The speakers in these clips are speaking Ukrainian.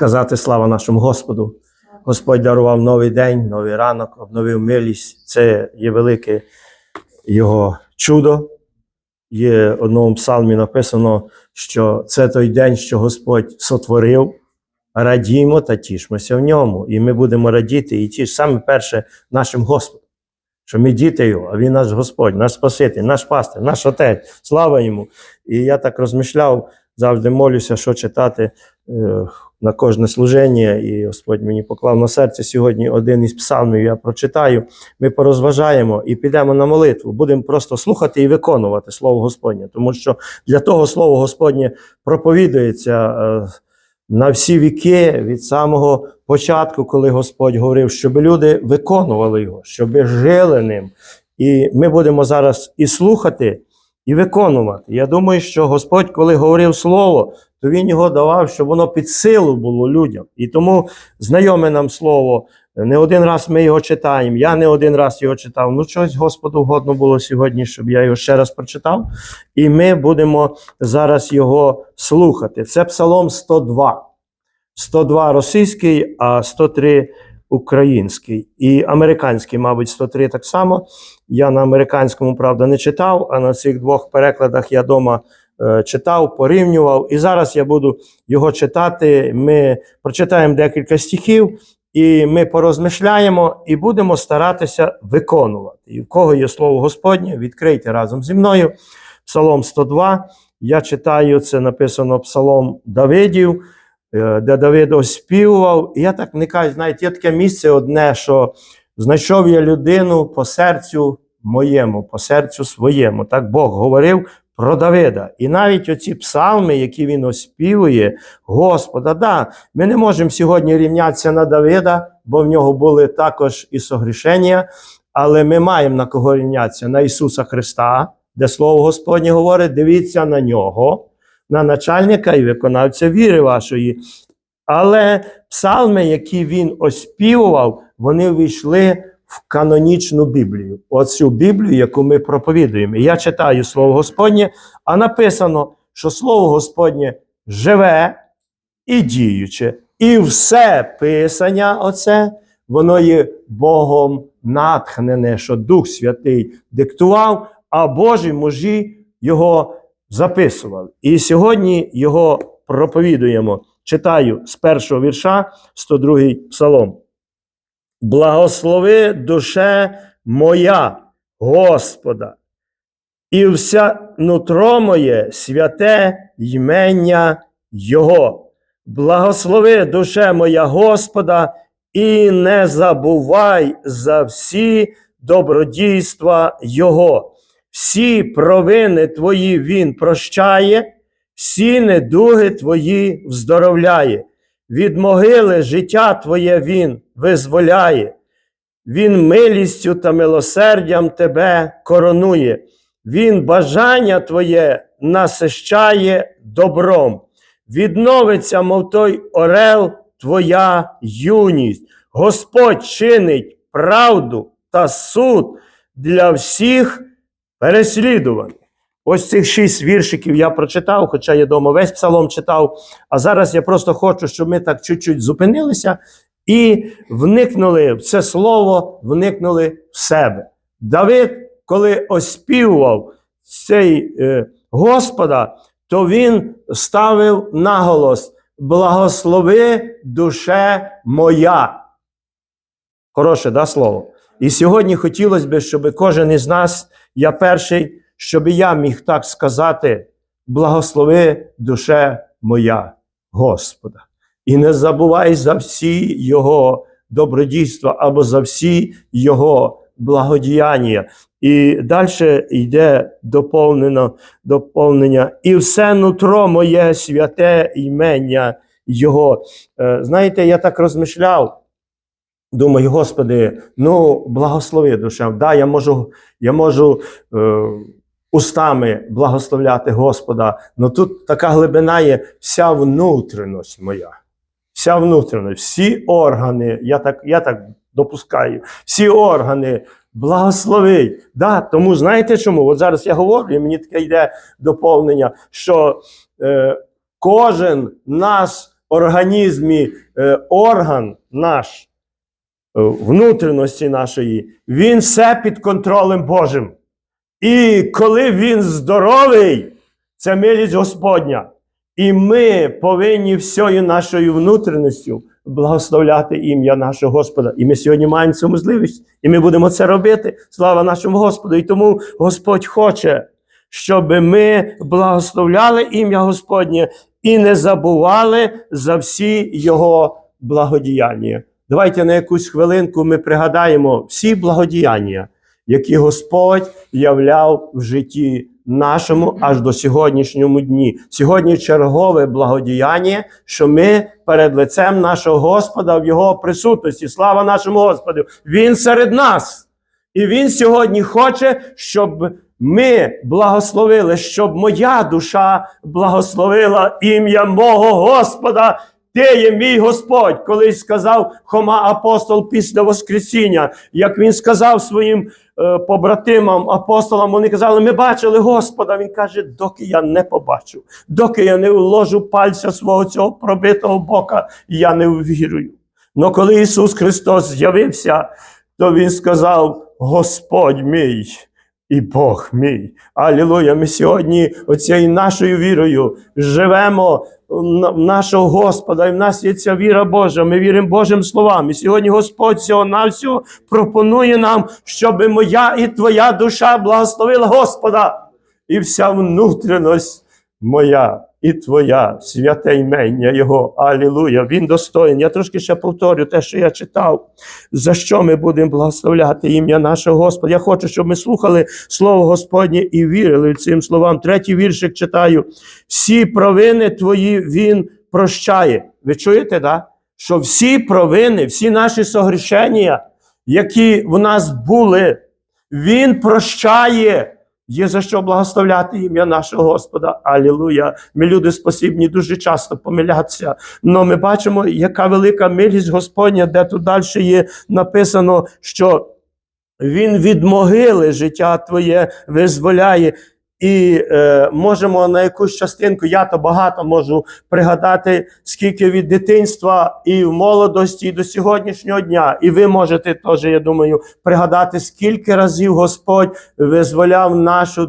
сказати слава нашому Господу. Господь дарував новий день, новий ранок, обновив милість. Це є велике Його чудо. Є в одному псалмі написано, що це той день, що Господь сотворив. Радімо та тішмося в ньому. І ми будемо радіти і тіш саме перше нашим Господом. Що ми діти Його, а Він наш Господь, наш Спаситель, наш пастир, наш Отець. Слава йому! І я так розмишляв, завжди молюся, що читати е, на кожне служення. І Господь мені поклав на серце сьогодні один із псалмів. Я прочитаю. Ми порозважаємо і підемо на молитву. Будемо просто слухати і виконувати Слово Господнє, тому що для того Слово Господнє проповідується. е, на всі віки від самого початку, коли Господь говорив, щоб люди виконували його, щоб жили ним. І ми будемо зараз і слухати, і виконувати. Я думаю, що Господь, коли говорив слово, то Він його давав, щоб воно під силу було людям. І тому знайоме нам слово. Не один раз ми його читаємо. Я не один раз його читав. Ну, щось Господу вгодно було сьогодні, щоб я його ще раз прочитав. І ми будемо зараз його слухати. Це Псалом 102. 102 російський, а 103 український. І американський, мабуть, 103 так само. Я на американському, правда, не читав, а на цих двох перекладах я вдома е, читав, порівнював. І зараз я буду його читати. Ми прочитаємо декілька стихів. І ми порозмишляємо і будемо старатися виконувати. І в кого є слово Господнє, відкрийте разом зі мною. Псалом 102. Я читаю, це написано Псалом Давидів, е, де Давид оспівував. І я так вникаю, знаєте, є таке місце одне, що знайшов я людину по серцю моєму, по серцю своєму. Так Бог говорив про Давида. І навіть оці псалми, які він оспівує, Господа, да, ми не можемо сьогодні рівнятися на Давида, бо в нього були також і согрішення, але ми маємо на кого рівнятися на Ісуса Христа, де Слово Господнє говорить: дивіться на нього, на начальника і виконавця віри вашої. Але псалми, які він оспівував, вони війшли в канонічну Біблію. Оцю Біблію, яку ми проповідуємо. Я читаю Слово Господнє, а написано, що Слово Господнє живе і діюче. І все писання, оце, воно є Богом натхнене, що Дух Святий диктував, а Божі мужі його записували. І сьогодні його проповідуємо. Читаю з першого вірша, 102 й псалом. Благослови душе моя Господа, і вся нутро моє святе ймення Його. Благослови душе моя Господа, і не забувай за всі добродійства Його. Всі провини твої Він прощає, всі недуги твої вздоровляє. Від могили життя твоє Він визволяє. Він милістю та милосердям тебе коронує. Він бажання твоє насищає добром. Відновиться, мов той орел, твоя юність. Господь чинить правду та суд для всіх переслідуваних. Ось цих шість віршиків я прочитав, хоча я дома весь псалом читав. А зараз я просто хочу, щоб ми так чуть-чуть зупинилися і вникнули в це слово, вникнули в себе. Давид, коли оспівував цей е, Господа, то він ставив наголос: благослови душе моя. Хороше, да, слово? І сьогодні хотілося б, щоб кожен із нас, я перший, щоб я міг так сказати: благослови душе моя Господа. І не забувай за всі Його добродійства або за всі Його благодіяння. І далі йде доповнено, доповнення. І все нутро моє святе імення Його. Е, Знаєте, я так розмишляв. Думаю, Господи, ну благослови душа. Да, я можу, я можу е, устами благословляти Господа, але тут така глибина є вся внутрішність моя. Вся внутрішність, всі органи, я так, я так допускаю, всі органи благословить. Да, тому знаєте чому? От зараз я говорю, і мені таке йде доповнення, що е, кожен наш організмі е, орган наш, е, внутрішності нашої, він все під контролем Божим. І коли він здоровий, це милість Господня. І ми повинні всією нашою внутрішністю благословляти ім'я нашого Господа. І ми сьогодні маємо цю можливість, і ми будемо це робити. Слава нашому Господу. І тому Господь хоче, щоб ми благословляли ім'я Господнє і не забували за всі Його благодіяння. Давайте на якусь хвилинку ми пригадаємо всі благодіяння, які Господь являв в житті нашому аж до сьогоднішньому дні. Сьогодні чергове благодіяння, що ми перед лицем нашого Господа в Його присутності. Слава нашому Господу! Він серед нас. І Він сьогодні хоче, щоб ми благословили, щоб моя душа благословила ім'я мого Господа. Ти є мій Господь, колись сказав Хома апостол після Воскресіння, як він сказав своїм побратимам, апостолам, вони казали, ми бачили Господа. Він каже, доки я не побачу, доки я не вложу пальця свого цього пробитого бока, я не увірую. Но коли Ісус Христос з'явився, то Він сказав: Господь мій і Бог мій. Алілуя! Ми сьогодні оцією нашою вірою живемо в нашого Господа, і в нас є ця віра Божа. Ми віримо Божим словам. І сьогодні Господь всього навсього пропонує нам, щоб моя і твоя душа благословила Господа, і вся внутрішність моя і твоя, святе імення Його. Алілуя! Він достоїн. Я трошки ще повторю те, що я читав. За що ми будемо благословляти ім'я нашого Господа? Я хочу, щоб ми слухали Слово Господнє і вірили цим словам. Третій віршик читаю. Всі провини твої Він прощає. Ви чуєте, да? що всі провини, всі наші согрішення, які в нас були, Він прощає. Є за що благословляти ім'я нашого Господа. Алілуя. Ми люди спосібні дуже часто помилятися. Но ми бачимо, яка велика милість Господня, де тут далі є написано, що Він від могили життя твоє визволяє. І е, можемо на якусь частинку, я то багато можу пригадати, скільки від дитинства і в молодості, і до сьогоднішнього дня. І ви можете теж, я думаю, пригадати, скільки разів Господь визволяв нашу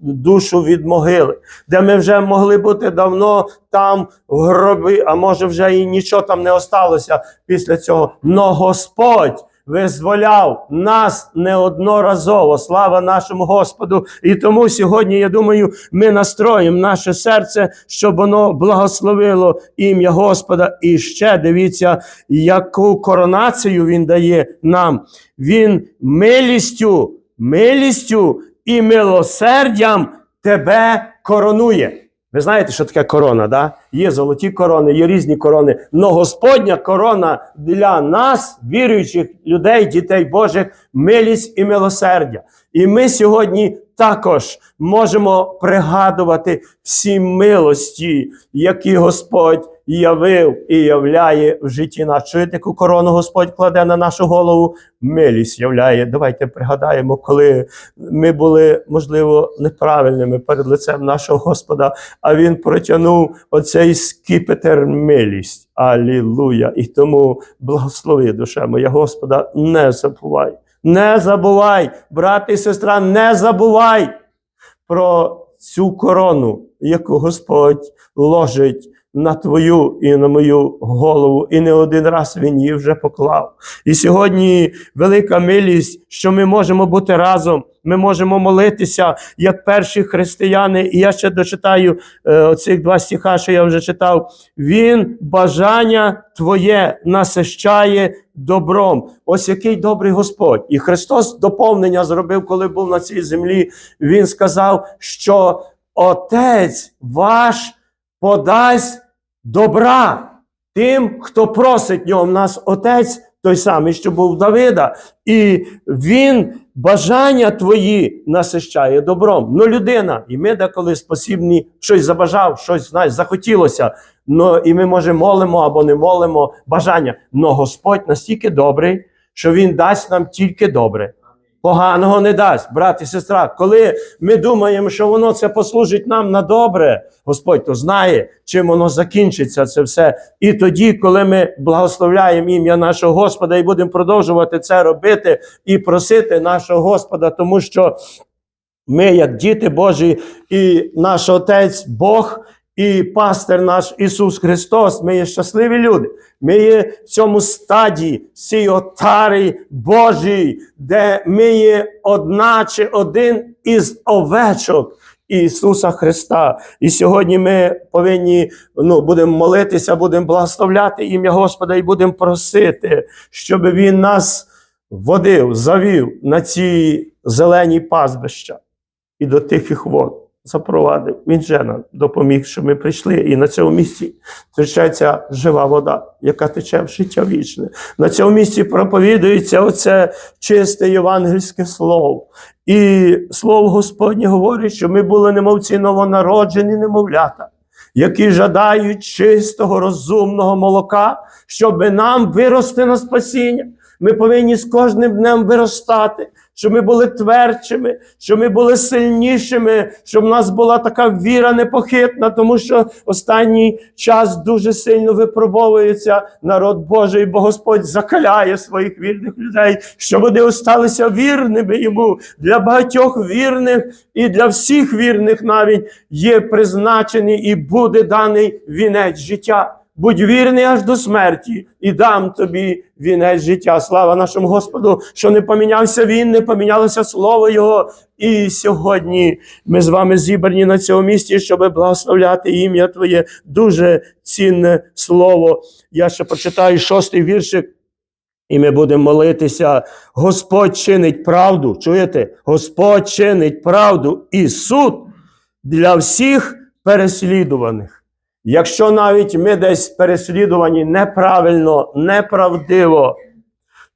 душу від могили, де ми вже могли бути давно там в гробі, а може вже і нічого там не осталося після цього. Но Господь визволяв нас неодноразово. Слава нашому Господу. І тому сьогодні, я думаю, ми настроїмо наше серце, щоб воно благословило ім'я Господа. І ще дивіться, яку коронацію Він дає нам. Він милістю, милістю і милосердям тебе коронує. Ви знаєте, що таке корона? Да? Є золоті корони, є різні корони. Но Господня корона для нас, віруючих людей, дітей Божих, милість і милосердя. І ми сьогодні також можемо пригадувати всі милості, які Господь явив і являє в житті нас. Яку корону Господь кладе на нашу голову? Милість являє. Давайте пригадаємо, коли ми були, можливо, неправильними перед лицем нашого Господа, а Він протягнув оцей скипетр милість. Алілуя! І тому благослови душа моя Господа, не забувай. Не забувай, брат і сестра, не забувай про цю корону, яку Господь ложить на твою і на мою голову, і не один раз він її вже поклав. І сьогодні велика милість, що ми можемо бути разом, ми можемо молитися, як перші християни. І я ще дочитаю е, оцих два стиха, що я вже читав. Він бажання твоє насищає добром. Ось який добрий Господь. І Христос доповнення зробив, коли був на цій землі. Він сказав, що Отець ваш подасть добра тим, хто просить нього. У нас отець той самий, що був Давида, і він бажання твої насищає добром. Ну, людина, і ми деколи спосібні щось забажав, щось знаєш, захотілося. Ну, і ми, може, молимо або не молимо бажання. Но Господь настільки добрий, що Він дасть нам тільки добре. Поганого не дасть, брат і сестра. Коли ми думаємо, що воно це послужить нам на добре, Господь то знає, чим воно закінчиться це все. І тоді, коли ми благословляємо ім'я нашого Господа і будемо продовжувати це робити і просити нашого Господа, тому що ми, як діти Божі, і наш Отець Бог, і пастир наш Ісус Христос, ми є щасливі люди. Ми є в цьому стадії, цій отарі Божій, де ми є одна чи один із овечок. Ісуса Христа. І сьогодні ми повинні ну, будемо молитися, будемо благословляти ім'я Господа і будемо просити, щоб Він нас водив, завів на ці зелені пастбища і до тихих вод запровадив. Він же нам допоміг, щоб ми прийшли. І на цьому місці течеться жива вода, яка тече в життя вічне. На цьому місці проповідується оце чисте євангельське слово. І слово Господнє говорить, що ми були немовці новонароджені немовлята, які жадають чистого, розумного молока, щоб нам вирости на спасіння. Ми повинні з кожним днем виростати, щоб ми були твердшими, щоб ми були сильнішими, щоб в нас була така віра непохитна, тому що останній час дуже сильно випробовується народ Божий, бо Господь закаляє своїх вірних людей, щоб вони осталися вірними йому. Для багатьох вірних і для всіх вірних навіть є призначений і буде даний вінець життя. Будь вірний аж до смерті, і дам тобі вінець життя. Слава нашому Господу, що не помінявся він, не помінялося слово Його. І сьогодні ми з вами зібрані на цьому місці, щоб благословляти ім'я Твоє. Дуже цінне слово. Я ще прочитаю шостий віршик. І ми будемо молитися. Господь чинить правду. Чуєте? Господь чинить правду і суд для всіх переслідуваних. Якщо навіть ми десь переслідувані неправильно, неправдиво,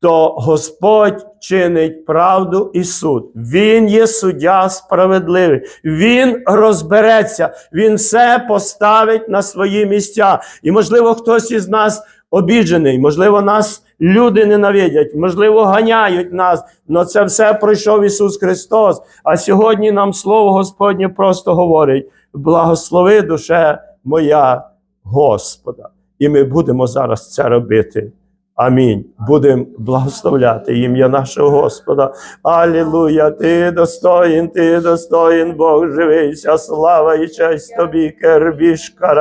то Господь чинить правду і суд. Він є суддя справедливий. Він розбереться, він все поставить на свої місця. І, можливо, хтось із нас обіджений, можливо, нас люди ненавидять, можливо, ганяють нас. але це все пройшов Ісус Христос. А сьогодні нам Слово Господнє просто говорить: благослови душе моя Господа. І ми будемо зараз це робити. Амінь. Будемо благословляти ім'я нашого Господа. Алілуя! Ти достоїн, ти достоїн, Бог живий, вся слава і честь тобі, кербішкара.